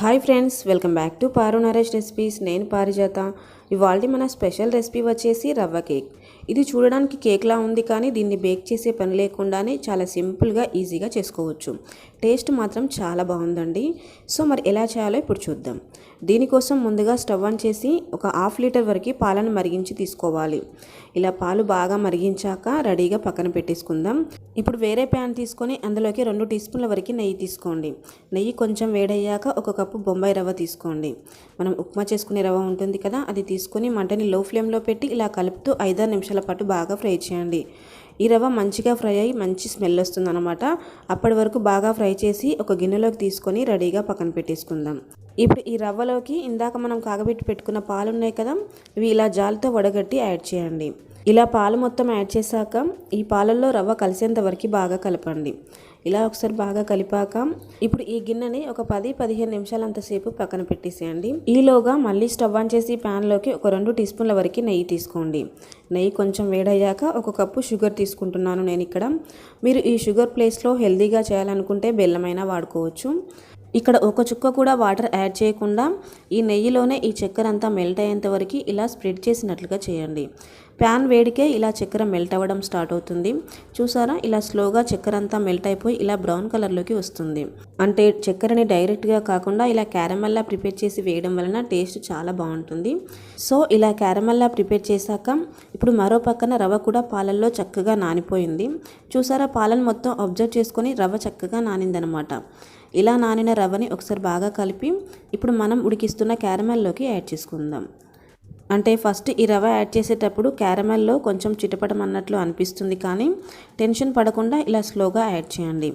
Hi friends welcome back to Paru Naresh recipes. నేను పారిజాత. ఇవాళ మన స్పెషల్ రెసిపీ వచ్చేసి రవ్వ కేక్. ఇది చూడడానికి కేక్లా ఉంది కానీ దీన్ని బేక్ చేసే పని లేకుండానే చాలా సింపుల్గా ఈజీగా చేసుకోవచ్చు. టేస్ట్ మాత్రం చాలా బాగుందండి. సో మరి ఎలా చేయాలో ఇప్పుడు చూద్దాం. దీనికోసం ముందుగా స్టవ్ ఆన్ చేసి ఒక హాఫ్ లీటర్ వరకు పాలను మరిగించి తీసుకోవాలి. ఇలా పాలు బాగా మరిగించాక రెడీగా పక్కన పెట్టేసుకుందాం. ఇప్పుడు వేరే ప్యాన్ తీసుకొని అందులోకి రెండు టీ స్పూన్ల వరకు నెయ్యి తీసుకోండి. నెయ్యి కొంచెం వేడయ్యాక ఒక కప్పు బొంబాయి రవ్వ తీసుకోండి. మనం ఉప్మా చేసుకునే రవ్వ ఉంటుంది కదా అది తీసుకొని మంటని లో ఫ్లేమ్లో పెట్టి ఇలా కలుపుతూ ఐదారు నిమిషాలు పాటు బాగా ఫ్రై చేయండి. ఈ రవ్వ మంచిగా ఫ్రై అయ్యి మంచి స్మెల్ వస్తుంది అనమాట అప్పటి వరకు బాగా ఫ్రై చేసి ఒక గిన్నెలోకి తీసుకొని రెడీగా పక్కన పెట్టేసుకుందాం. ఇప్పుడు ఈ రవ్వలోకి ఇందాక మనం కాగబెట్టి పెట్టుకున్న పాలు ఉన్నాయి కదా ఇవి ఇలా జాలతో వడగట్టి యాడ్ చేయండి. ఇలా పాలు మొత్తం యాడ్ చేశాక ఈ పాలల్లో రవ్వ కలిసేంత వరకు బాగా కలపండి. ఇలా ఒకసారి బాగా కలిపాక ఇప్పుడు ఈ గిన్నెని ఒక పది పదిహేను నిమిషాలు అంతసేపు పక్కన పెట్టేసేయండి. ఈలోగా మళ్ళీ స్టవ్ ఆన్ చేసి ప్యాన్లోకి ఒక రెండు టీ స్పూన్ల వరకు నెయ్యి తీసుకోండి. నెయ్యి కొంచెం వేడయ్యాక ఒక కప్పు షుగర్ తీసుకుంటున్నాను నేను ఇక్కడ. మీరు ఈ షుగర్ ప్లేస్లో హెల్దీగా చేయాలనుకుంటే బెల్లమైనా వాడుకోవచ్చు. ఇక్కడ ఒక చుక్క కూడా వాటర్ యాడ్ చేయకుండా ఈ నెయ్యిలోనే ఈ చక్కెర అంతా మెల్ట్ అయ్యేంత వరకు ఇలా స్ప్రెడ్ చేసినట్లుగా చేయండి. ప్యాన్ వేడికే ఇలా చక్కెర మెల్ట్ అవ్వడం స్టార్ట్ అవుతుంది. చూసారా? ఇలా స్లోగా చక్కెర అంతా మెల్ట్ అయిపోయి ఇలా బ్రౌన్ కలర్లోకి వస్తుంది. అంటే చక్కెరని డైరెక్ట్గా కాకుండా ఇలా క్యారమల్లా ప్రిపేర్ చేసి వేయడం వలన టేస్ట్ చాలా బాగుంటుంది. సో ఇలా క్యారమల్లా ప్రిపేర్ చేశాక ఇప్పుడు మరో పక్కన రవ్వ కూడా పాలల్లో చక్కగా నానిపోయింది. చూసారా? పాలను మొత్తం అబ్జర్వ్ చేసుకొని రవ్వ చక్కగా నానిందనమాట. ఇలా నానిన రవ్వని ఒకసారి బాగా కలిపి ఇప్పుడు మనం ఉడికిస్తున్న క్యారమెల్లోకి యాడ్ చేసుకుందాం. అంటే ఫస్ట్ ఈ రవ్వ యాడ్ చేసేటప్పుడు క్యారమెల్లో కొంచెం చిటపటం అన్నట్లు అనిపిస్తుంది కానీ టెన్షన్ పడకుండా ఇలా స్లోగా యాడ్ చేయండి.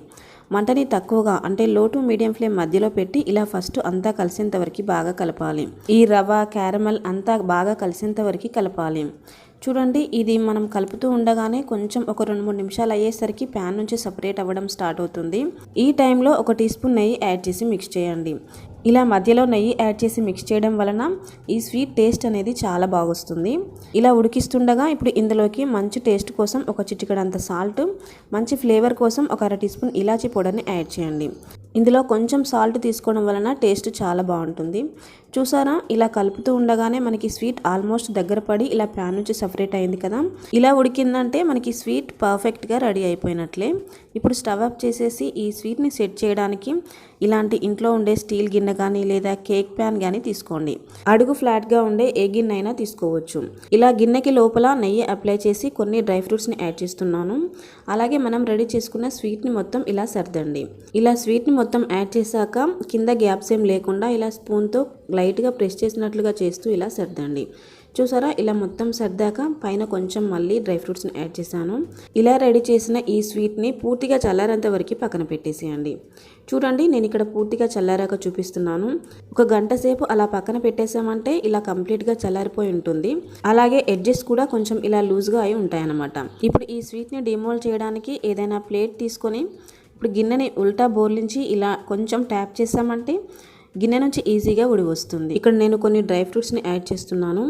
మంటని తక్కువగా అంటే లో టు మీడియం ఫ్లేమ్ మధ్యలో పెట్టి ఇలా ఫస్ట్ అంతా కలిసేంత వరకు బాగా కలపాలి. ఈ రవ క్యారమల్ అంతా బాగా కలిసేంత వరకు కలపాలి. చూడండి ఇది మనం కలుపుతూ ఉండగానే కొంచెం ఒక రెండు మూడు నిమిషాలు అయ్యేసరికి ప్యాన్ నుంచి సపరేట్ అవ్వడం స్టార్ట్ అవుతుంది. ఈ టైంలో ఒక టీ స్పూన్ నెయ్యి యాడ్ చేసి మిక్స్ చేయండి. ఇలా మధ్యలో నెయ్యి యాడ్ చేసి మిక్స్ చేయడం వలన ఈ స్వీట్ టేస్ట్ అనేది చాలా బాగొస్తుంది. ఇలా ఉడికిస్తుండగా ఇప్పుడు ఇందులోకి మంచి టేస్ట్ కోసం ఒక చిటికడంత సాల్ట్ మంచి ఫ్లేవర్ కోసం ఒక అర టీ స్పూన్ ఇలాచీ పౌడర్ని యాడ్ చేయండి. ఇందులో కొంచెం సాల్ట్ తీసుకోవడం వలన టేస్ట్ చాలా బాగుంటుంది. చూసారా? ఇలా కలుపుతూ ఉండగానే మనకి స్వీట్ ఆల్మోస్ట్ దగ్గర పడి ఇలా ప్యాన్ నుంచి సపరేట్ అయింది కదా. ఇలా ఉడికిందంటే మనకి స్వీట్ పర్ఫెక్ట్గా రెడీ అయిపోయినట్లే. ఇప్పుడు స్టవ్ అప్ చేసేసి ఈ స్వీట్ని సెట్ చేయడానికి ఇలాంటి ఇంట్లో ఉండే స్టీల్ గిన్నె కానీ లేదా కేక్ ప్యాన్ కానీ తీసుకోండి. అడుగు ఫ్లాట్గా ఉండే ఏ గిన్నె అయినా తీసుకోవచ్చు. ఇలా గిన్నెకి లోపల నెయ్యి అప్లై చేసి కొన్ని డ్రై ఫ్రూట్స్ని యాడ్ చేస్తున్నాను. అలాగే మనం రెడీ చేసుకున్న స్వీట్ని మొత్తం ఇలా సర్దండి. ఇలా స్వీట్ని మొత్తం యాడ్ చేశాక కింద గ్యాప్స్ ఏం లేకుండా ఇలా స్పూన్తో లైట్గా ప్రెస్ చేసినట్లుగా చేస్తూ ఇలా సర్దండి. చూసారా? ఇలా మొత్తం సర్దాక పైన కొంచెం మళ్ళీ డ్రై ఫ్రూట్స్ని యాడ్ చేశాను. ఇలా రెడీ చేసిన ఈ స్వీట్ని పూర్తిగా చల్లారేంత వరకు పక్కన పెట్టేసేయండి. చూడండి నేను ఇక్కడ పూర్తిగా చల్లారాక చూపిస్తున్నాను. ఒక గంట సేపు అలా పక్కన పెట్టేసామంటే ఇలా కంప్లీట్గా చల్లారిపోయి ఉంటుంది. అలాగే ఎడ్జెస్ కూడా కొంచెం ఇలా లూజ్గా అయి ఉంటాయన్నమాట. ఇప్పుడు ఈ స్వీట్ని డిమోల్ చేయడానికి ఏదైనా ప్లేట్ తీసుకొని ఇప్పుడు గిన్నెని ఉల్టా బోర్లించి ఇలా కొంచెం ట్యాప్ చేసామంటే గిన్నె నుంచి ఈజీగా ఉడి వస్తుంది. ఇక్కడ నేను కొన్ని డ్రై ఫ్రూట్స్ని యాడ్ చేస్తున్నాను.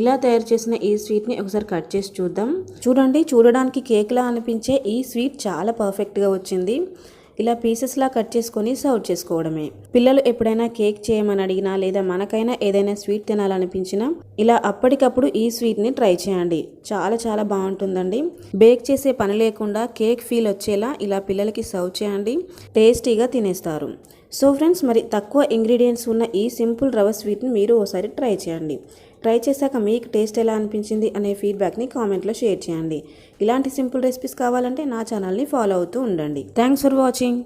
ఇలా తయారు చేసిన ఈ స్వీట్ని ఒకసారి కట్ చేసి చూద్దాం. చూడండి చూడడానికి కేక్లా అనిపించే ఈ స్వీట్ చాలా పర్ఫెక్ట్గా వచ్చింది. ఇలా పీసెస్లా కట్ చేసుకొని సర్వ్ చేసుకోవడమే. పిల్లలు ఎప్పుడైనా కేక్ చేయమని అడిగినా లేదా మనకైనా ఏదైనా స్వీట్ తినాలనిపించినా ఇలా అప్పటికప్పుడు ఈ స్వీట్ని ట్రై చేయండి. చాలా చాలా బాగుంటుందండి. బేక్ చేసే పని లేకుండా కేక్ ఫీల్ వచ్చేలా ఇలా పిల్లలకి సర్వ్ చేయండి. టేస్టీగా తినేస్తారు. సో ఫ్రెండ్స్ మరి తక్కువ ఇంగ్రీడియంట్స్ ఉన్న ఈ సింపుల్ రవ స్వీట్ని మీరు ఓసారి ట్రై చేయండి. ట్రై చేశాక మీకు టేస్ట్ ఎలా అనిపించింది అనే ఫీడ్బ్యాక్ని కామెంట్లో షేర్ చేయండి. ఇలాంటి సింపుల్ రెసిపీస్ కావాలంటే నా ఛానల్ని ఫాలో అవుతూ ఉండండి. Thanks for watching.